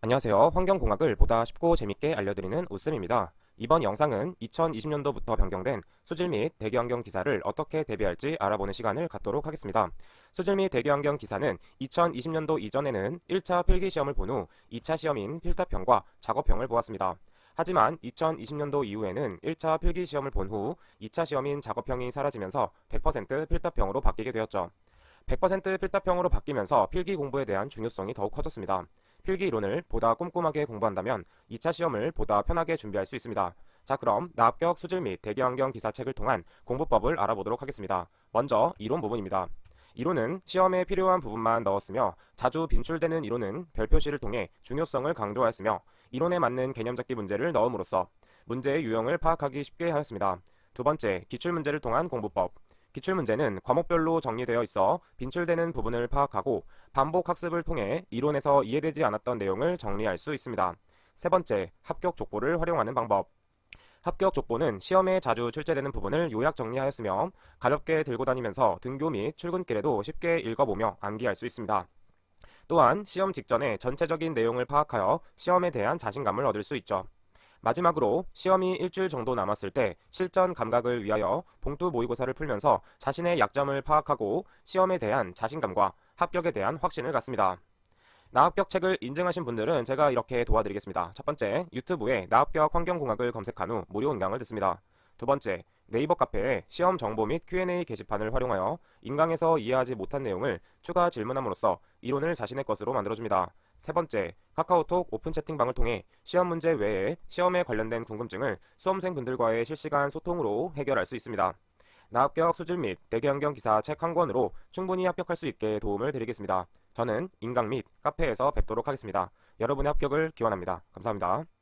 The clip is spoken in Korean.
안녕하세요. 환경공학을 보다 쉽고 재밌게 알려드리는 웃음입니다. 이번 영상은 2020년도부터 변경된 수질 및 대기환경 기사를 어떻게 대비할지 알아보는 시간을 갖도록 하겠습니다. 수질 및 대기환경 기사는 2020년도 이전에는 1차 필기시험을 본 후 2차 시험인 필답형과 작업형을 보았습니다. 하지만 2020년도 이후에는 1차 필기시험을 본 후 2차 시험인 작업형이 사라지면서 100% 필답형으로 바뀌게 되었죠. 100% 필답형으로 바뀌면서 필기 공부에 대한 중요성이 더욱 커졌습니다. 필기 이론을 보다 꼼꼼하게 공부한다면 2차 시험을 보다 편하게 준비할 수 있습니다. 자 그럼 나 합격 수질 및 대기환경 기사책을 통한 공부법을 알아보도록 하겠습니다. 먼저 이론 부분입니다. 이론은 시험에 필요한 부분만 넣었으며 자주 빈출되는 이론은 별표시를 통해 중요성을 강조하였으며 이론에 맞는 개념 잡기 문제를 넣음으로써 문제의 유형을 파악하기 쉽게 하였습니다. 두 번째, 기출문제를 통한 공부법. 기출문제는 과목별로 정리되어 있어 빈출되는 부분을 파악하고 반복 학습을 통해 이론에서 이해되지 않았던 내용을 정리할 수 있습니다. 세 번째, 합격 족보를 활용하는 방법. 합격 족보는 시험에 자주 출제되는 부분을 요약 정리하였으며 가볍게 들고 다니면서 등교 및 출근길에도 쉽게 읽어보며 암기할 수 있습니다. 또한 시험 직전에 전체적인 내용을 파악하여 시험에 대한 자신감을 얻을 수 있죠. 마지막으로 시험이 일주일 정도 남았을 때 실전 감각을 위하여 봉투 모의고사를 풀면서 자신의 약점을 파악하고 시험에 대한 자신감과 합격에 대한 확신을 갖습니다. 나합격 책을 인증하신 분들은 제가 이렇게 도와드리겠습니다. 첫 번째, 유튜브에 나합격 환경공학을 검색한 후 무료 인강을 듣습니다. 두 번째, 네이버 카페에 시험 정보 및 Q&A 게시판을 활용하여 인강에서 이해하지 못한 내용을 추가 질문함으로써 이론을 자신의 것으로 만들어줍니다. 세 번째, 카카오톡 오픈 채팅방을 통해 시험 문제 외에 시험에 관련된 궁금증을 수험생분들과의 실시간 소통으로 해결할 수 있습니다. 나합격 수질 및 대기환경 기사 책 한 권으로 충분히 합격할 수 있게 도움을 드리겠습니다. 저는 인강 및 카페에서 뵙도록 하겠습니다. 여러분의 합격을 기원합니다. 감사합니다.